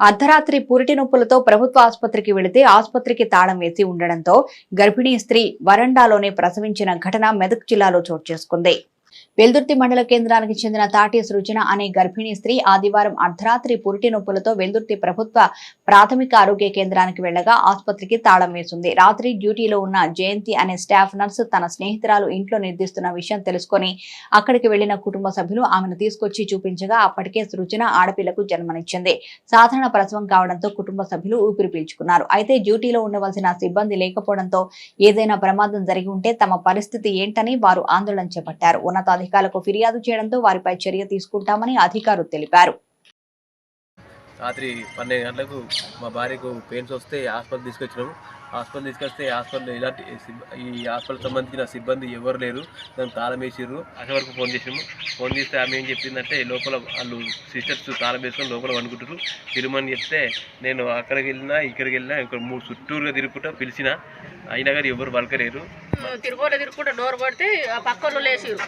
అర్ధరాత్రి పురిటి నొప్పులతో ప్రభుత్వ ఆసుపత్రికి వెళితే ఆసుపత్రికి తాళం వేసి ఉండడంతో గర్భిణీ స్త్రీ వరండాలోనే ప్రసవించిన ఘటన మెదక్ జిల్లాలో చోటు చేసుకుంది. వెల్దుర్తి మండల కేంద్రానికి చెందిన తాటి సృజన అనే గర్భిణీ స్త్రీ ఆదివారం అర్ధరాత్రి పురిటి నొప్పులతో వెల్దుర్తి ప్రభుత్వ ప్రాథమిక ఆరోగ్య కేంద్రానికి వెళ్ళగా ఆసుపత్రికి తాళం వేసింది. రాత్రి డ్యూటీలో ఉన్న జయంతి అనే స్టాఫ్ నర్సు తన స్నేహితురాలు ఇంట్లో నిర్దిస్తున్న విషయం తెలుసుకొని అక్కడికి వెళ్ళిన కుటుంబ సభ్యులు ఆమెను తీసుకొచ్చి చూపించగా అప్పటికే సృజన ఆడపిల్లకు జన్మనిచ్చింది. సాధారణ ప్రసవం కావడంతో కుటుంబ సభ్యులు ఊపిరి పీల్చుకున్నారు. అయితే డ్యూటీలో ఉండవలసిన సిబ్బంది లేకపోవడంతో ఏదైనా ప్రమాదం జరిగి ఉంటే తమ పరిస్థితి ఏంటని వారు ఆందోళన చేపట్టారు. ఉన్నతాధికారులకు ఫిర్యాదు చేయడంతో వారిపై చర్య తీసుకుంటామని అధికారులు తెలిపారు. రాత్రి పన్నెండు గంటలకు మా భార్యకు పెయిన్స్ వస్తే హాస్పిటల్ తీసుకొచ్చినాము. హాస్పిటల్ తీసుకొస్తే హాస్పిటల్ ఇలాంటి ఈ హాస్పిటల్ సంబంధించిన సిబ్బంది ఎవరు లేరు. దాన్ని తాళం వేసిర్రు. అక్కడ వరకు ఫోన్ చేసాము ఫోన్ చేస్తే ఆమె ఏం చెప్పిందంటే లోపల వాళ్ళు సిస్టర్స్ తాళం వేసుకొని లోపల వండుకుంటారు తిరుమని చెప్తే నేను అక్కడికి వెళ్ళినా ఇక్కడికి వెళ్ళినా ఇక్కడ మూడు చుట్టూరుగా తిరుగుకుంటా పిలిచిన అయినా కానీ ఎవరు పలకలేరు. తిరుగులే తిరుగుకుంటూ డోర్ కొడితే ఆ పక్కోళ్ళు లేచిరు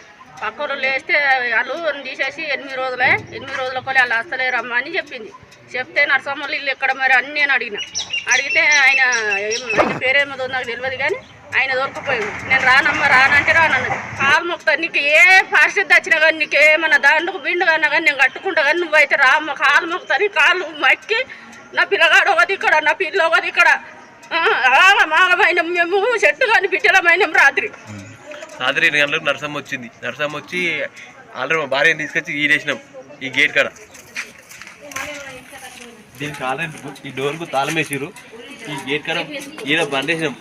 పక్కోళ్ళు లేస్తే వాళ్ళు తీసేసి ఎనిమిది రోజులే ఎనిమిది రోజుల కొలి వాళ్ళు వస్తలేరమ్మా అని చెప్పింది. చెప్తే నరసమ్మలు ఇల్లు ఎక్కడ మరి అని నేను అడిగిన. అడిగితే ఆయన ఆయన పేరేమో నాకు తెలియదు కానీ ఆయన దొరికిపోయాడు. నేను రానమ్మా రానంటే రానన్నది. కాలు మొక్తా నీకు ఏ పరిస్థితి వచ్చినా కానీ నీకు ఏమన్నా దాంట్లో బిండు కన్నా కానీ నేను కట్టుకుంటా కానీ నువ్వైతే రామ్మ కాలు మొక్తా నీ కాలు మక్కి నా పిల్లగాడు ఒకది ఇక్కడ నా పిల్ల ఒకది ఇక్కడ. మాగమైన మేము చెట్టు కానీ బిడ్డలమైన రాత్రి. రాత్రి ఎనిమిది గంటలకు నరసమ్మ వచ్చింది. నరసమ్మ వచ్చి ఆల్రెడీ మా భార్యని తీసుకొచ్చి ఈడేసినాం ఈ గేట్ కాడ. దీనికి ఆల్రెడీ ఈ డోర్కు తాళం వేసిర్రు. ఈ గేట్ కాడ ఈడ బండేసినాం.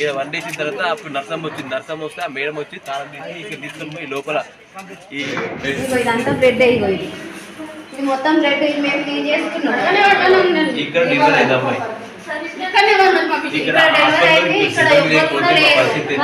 ఈడ బండేసిన తర్వాత అప్పుడు నరసమ్మ వచ్చింది. నరసమ్మ వస్తే ఆ మేడం వచ్చి తాళం తీసి ఇక్కడ తీసుకొని పోయి లోపల ఈ ఇదిగో ఇదంతా బ్రెడ్ ఇగో ఇది ఇది మొత్తం బ్రెడ్. ఇది మేము క్లీన్ చేసుకున్నాం. ఇక్కడ డెలివరీ అయింది అమ్మాయి. ఇక్కడ డెలివరీ అయింది. పరిస్థితి